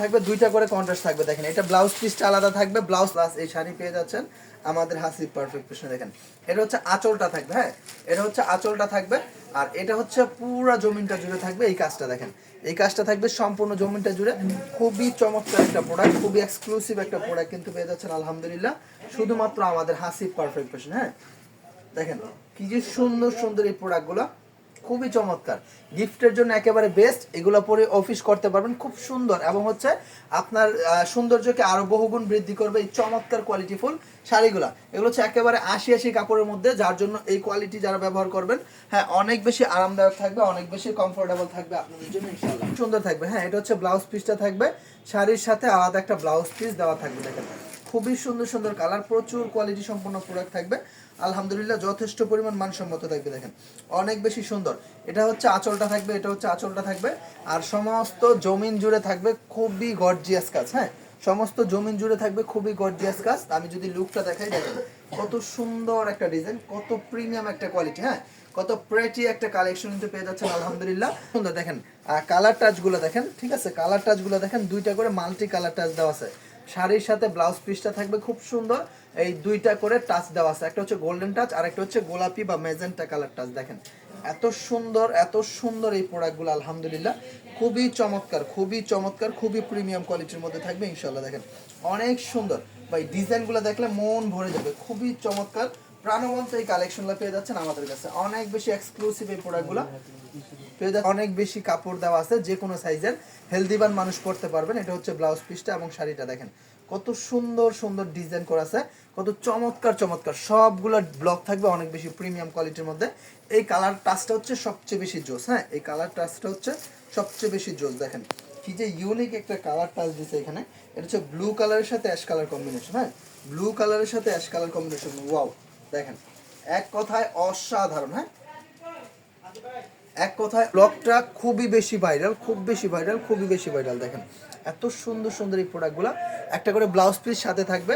থাকবে, দুইটা করে কন্ট্রাস্ট থাকবে, দেখেন, এটা ব্লাউজ পিসটা আলাদা থাকবে ব্লাউজ প্লাস এই শাড়ি পেয়ে যাচ্ছেন আমাদের হাসি পারফেক্ট পিছনে দেখেন। এটা হচ্ছে আঁচলটা থাকবে হ্যাঁ? এটা হচ্ছে আঁচলটা থাকবে, আর এটা হচ্ছে পুরো জমিনটা জুড়ে থাকবে এই কাজটা, দেখেন। এই কাজটা থাকবে সম্পূর্ণ জমিনটা জুড়ে। খুবই চমৎকার একটা প্রোডাক্ট খুবই এক্সক্লুসিভ একটা প্রোডাক্ট কিন্তু পেয়ে যাচ্ছেন, আলহামদুলিল্লাহ। শুধুমাত্র আমাদের হাসি পারফেক্ট পেশন হ্যাঁ? দেখেন, কি যে সুন্দর সুন্দর এই প্রোডাক্টগুলো খুবই চমৎকার। গিফটের জন্য একেবারে বেস্ট এগুলো পরে অফিস করতে পারবেন, খুব সুন্দর। এবং হচ্ছে আপনার সৌন্দর্যকে আরও বহুগুণ বৃদ্ধি করবে এই চমৎকার কোয়ালিটিফুল শাড়িগুলা। এগুলো হচ্ছে একেবারে আশি আশি কাপড়ের মধ্যে, যার জন্য এই কোয়ালিটি যারা ব্যবহার করবেন হ্যাঁ অনেক বেশি আরামদায়ক থাকবে, অনেক বেশি কমফোর্টেবল থাকবে আপনাদের জন্য, ইনশাআল্লাহ। সুন্দর থাকবে হ্যাঁ এটা হচ্ছে ব্লাউজ পিসটা থাকবে, শাড়ির সাথে আলাদা একটা ব্লাউজ পিস দেওয়া থাকবে, দেখেন। খুবই সুন্দর সুন্দর কালার প্রচুর কোয়ালিটি সম্পন্ন প্রোডাক্ট থাকবে। আলহামদুলিল্লাহ, যথেষ্ট পরিমাণ মানসম্মত থাকবে, দেখেন। অনেক বেশি সুন্দর। এটা হচ্ছে আঁচলটা থাকবে, এটা হচ্ছে আঁচলটা থাকবে। আর সমস্ত জমিন জুড়ে থাকবে খুবই গর্জিয়াস কাজ হ্যাঁ? সমস্ত জমিন জুড়ে থাকবে খুবই গর্জিয়াস কাজ। আমি যদি লুকটা দেখাই, দেখেন, কত সুন্দর একটা ডিজাইন কত প্রিমিয়াম একটা কোয়ালিটি হ্যাঁ? কত প্রেটি একটা কালেকশন কিন্তু পেয়ে যাচ্ছেন, আলহামদুলিল্লাহ। সুন্দর, দেখেন আর কালার টাচগুলো দেখেন, ঠিক আছে? কালার টাচগুলো দেখেন, দুইটা করে মাল্টি কালার টাচ দেওয়া আছে। শাড়ির সাথে ব্লাউজ পিসটা থাকবে খুব সুন্দর। এই দুইটা করে টাচ দেওয়া আছে। একটা হচ্ছে গোল্ডেন টাচ আর একটা হচ্ছে গোলাপি বা মেজেন্টা কালার টাচ দেখেন, এত সুন্দর এত সুন্দর এই প্রোডাক্টগুলো আলহামদুলিল্লাহ। খুবই চমৎকার খুবই চমৎকার, খুবই প্রিমিয়াম কোয়ালিটির মধ্যে থাকবে ইনশাল্লাহ দেখেন, অনেক সুন্দর। বা এই ডিজাইনগুলো দেখলে মন ভরে যাবে। খুবই চমৎকার। প্রাণবন্ত এই কালেকশনগুলো পেয়ে যাচ্ছেন আমাদের কাছে। অনেক বেশি এক্সক্লুসিভ এই প্রোডাক্টগুলো অনেক বেশি কাপড় দেওয়া আছে, যে কোনো সাইজের হেলদিবান মানুষ পরতে পারবেন। এটা হচ্ছে ব্লাউজ পিসটা এবং শাড়িটা দেখেন। কত সুন্দর সুন্দর ডিজাইন করা আছে, কত চমৎকার চমৎকার। সবগুলো ব্লক থাকবে অনেক বেশি প্রিমিয়াম কোয়ালিটির মধ্যে। এই কালার টাচটা হচ্ছে সবচেয়ে বেশি জোস হ্যাঁ? এই কালার টাচটা হচ্ছে সবচেয়ে বেশি জোস, দেখেন। কি যে ইউনিক একটা কালার টাচ দিছে এখানে। এটা হচ্ছে ব্লু কালারের সাথে অ্যাশ কালার কম্বিনেশন হ্যাঁ? ব্লু কালারের সাথে অ্যাশ কালার কম্বিনেশন ওয়াও দেখেন, এক কথায় অসাধারণ হ্যাঁ? এক কথায় ব্লগটা খুবই বেশি ভাইরাল খুব বেশি ভাইরাল খুবই বেশি ভাইরাল দেখেন। এত সুন্দর সুন্দর এই প্রোডাক্টগুলো একটা করে ব্লাউজ পিস সাথে থাকবে।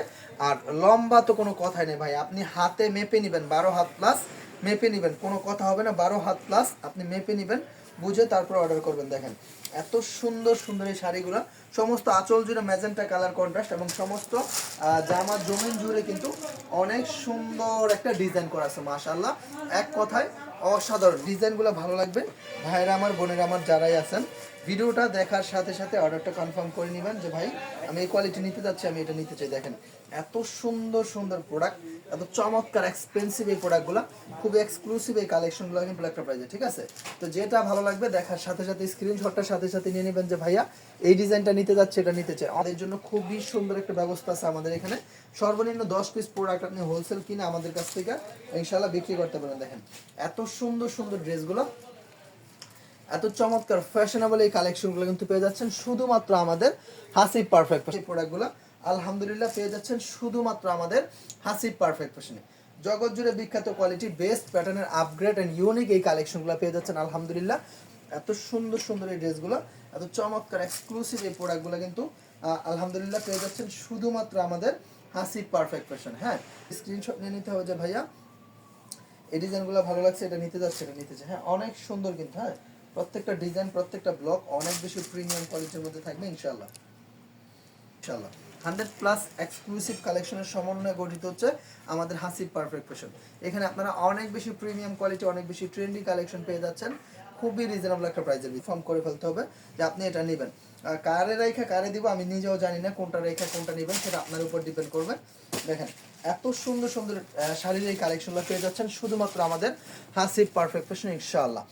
আর লম্বা তো কোনো কথাই নেই ভাই। আপনি হাতে মেপে নেবেন, বারো হাত প্লাস মেপে নেবেন, কোনো কথা হবে না। বারো হাত প্লাস আপনি মেপে নেবেন, বুঝে তারপর অর্ডার করবেন, দেখেন। এত সুন্দর সুন্দর এই শাড়িগুলো। সমস্ত আঁচল জুড়ে ম্যাজেন্টা কালার কন্ট্রাস্ট এবং সমস্ত জামা জমিন জুড়ে কিন্তু অনেক সুন্দর একটা ডিজাইন করা আছে মাশাল্লাহ এক কথায় অসাধারণ ডিজাইনগুলো ভালো লাগবে। ভাইরা আমার, বোনেরা আমার, যারাই আছেন, ভিডিওটা দেখার সাথে সাথে অর্ডারটা কনফার্ম করে নেবেন যে, ভাই, আমি এই কোয়ালিটি নিতে যাচ্ছি, আমি এটা নিতে চাই। দেখেন, এত সুন্দর সুন্দর প্রোডাক্ট এত চমৎকার এক্সপেন্সিভ এই প্রোডাক্টগুলো খুব এক্সক্লুসিভ এই কালেকশনগুলো কিন্তু একটা প্রাইজে ঠিক আছে? তো যেটা ভালো লাগবে, দেখার সাথে সাথে স্ক্রিনশটটার সাথে সাথে নিয়ে নেবেন যে, ভাইয়া, এই ডিজাইনটা নিতে যাচ্ছে, এটা নিতে চাই। আমাদের জন্য খুবই সুন্দর একটা ব্যবস্থা আছে আমাদের এখানে। সর্বনিম্ন দশ পিস প্রোডাক্ট আপনি হোলসেল কিনে আমাদের কাছ থেকে ইনশাল্লাহ বিক্রি করতে পারেন দেখেন, এত সুন্দর সুন্দর ড্রেসগুলো। এত চমৎকার ফ্যাশনেবল এই কালেকশনগুলো কিন্তু পেয়ে যাচ্ছেন শুধুমাত্র আমাদের হাসি পারফেক্ট এই প্রোডাক্টগুলো আলহামদুলিল্লাহ পেয়ে যাচ্ছেন শুধুমাত্র আমাদের হাসি পারফেক্ট ফ্যাশনে জগৎ জুড়ে বিখ্যাত কোয়ালিটি বেস্ট প্যাটার্নের আপগ্রেড অ্যান্ড ইউনিক এই কালেকশনগুলো পেয়ে যাচ্ছেন আলহামদুলিল্লাহ। এত সুন্দর সুন্দর এই ড্রেসগুলো, এত চমৎকার এক্সক্লুসিভ এই প্রোডাক্টগুলো কিন্তু আলহামদুলিল্লাহ পেয়ে যাচ্ছেন শুধুমাত্র আমাদের হাসি পারফেক্ট ফ্যাশন হ্যাঁ স্ক্রিনশট নিয়ে নিতে হবে যে ভাইয়া। এই ডিজাইনগুলো ভালো লাগছে, এটা নিতে যাচ্ছে এটা নিতে হ্যাঁ অনেক সুন্দর কিন্তু হ্যাঁ। প্রত্যেকটা ডিজাইন, প্রত্যেকটা ব্লক অনেক বেশি প্রিমিয়াম কোয়ালিটির মধ্যে থাকবে ইনশাল্লাহ ইনশাল্লাহ হান্ড্রেড প্লাস এক্সক্লুসিভ কালেকশনের সমন্বয়ে গঠিত হচ্ছে আমাদের হাসিব পারফেক্ট ফ্যাশন এখানে আপনারা অনেক বেশি প্রিমিয়াম কোয়ালিটি অনেক বেশি ট্রেন্ডি কালেকশন পেয়ে যাচ্ছেন। খুবই রিজনেবল একটা প্রাইসের ফর্ম করে ফেলতে হবে যে আপনি এটা নেবেন। আর কারে রেখা কারে দিব আমি নিজেও জানি না কোনটা রেখা, কোনটা নেবেন সেটা আপনার উপর ডিপেন্ড করবে। দেখেন, এত সুন্দর সুন্দর শাড়ির এই কালেকশনগুলো পেয়ে যাচ্ছেন শুধুমাত্র আমাদের হাসিব পারফেক্ট ফ্যাশন ইনশাআল্লাহ।